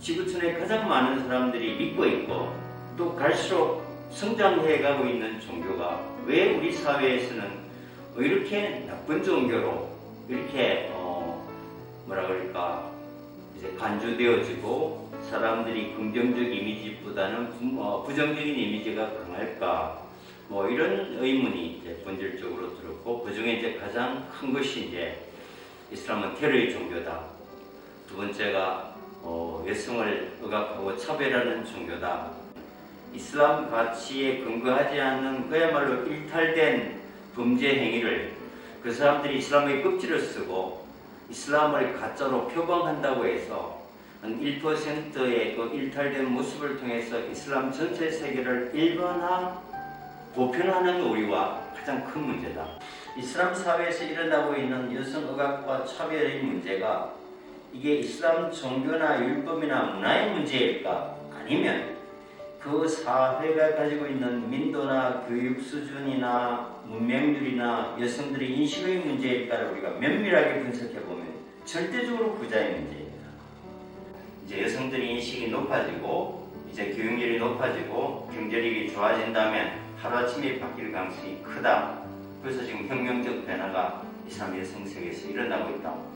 지구촌에 가장 많은 사람들이 믿고 있고 또 갈수록 성장해 가고 있는 종교가 왜 우리 사회에서는 이렇게 나쁜 종교로 이렇게 어 뭐라 그럴까 이제 간주되어지고 사람들이 긍정적 이미지보다는 부, 어, 부정적인 이미지가 강할까 뭐 이런 의문이 이제 본질적으로 들었고 그 중에 이제 가장 큰 것이 이제 이슬람은 테러의 종교다. 두 번째가 어, 여성을 억압하고 차별하는 종교다. 이슬람 가치에 근거하지 않는 그야말로 일탈된 범죄 행위를 그 사람들이 이슬람의 껍질을 쓰고 이슬람을 가짜로 표방한다고 해서 한 1%의 그 일탈된 모습을 통해서 이슬람 전체 세계를 일반화, 보편화하는 우리와 가장 큰 문제다. 이슬람 사회에서 일어나고 있는 여성 억압과 차별의 문제가 이게 이슬람 종교나 율법이나 문화의 문제일까? 아니면 그 사회가 가지고 있는 민도나 교육 수준이나 문명률이나 여성들의 인식의 문제일까를 우리가 면밀하게 분석해 보면 절대적으로 부자의 문제입니다. 이제 여성들의 인식이 높아지고 이제 교육률이 높아지고 경제력이 좋아진다면 하루아침에 바뀔 가능성이 크다. 그래서 지금 혁명적 변화가 이슬람 여성 세계에서 일어나고 있다.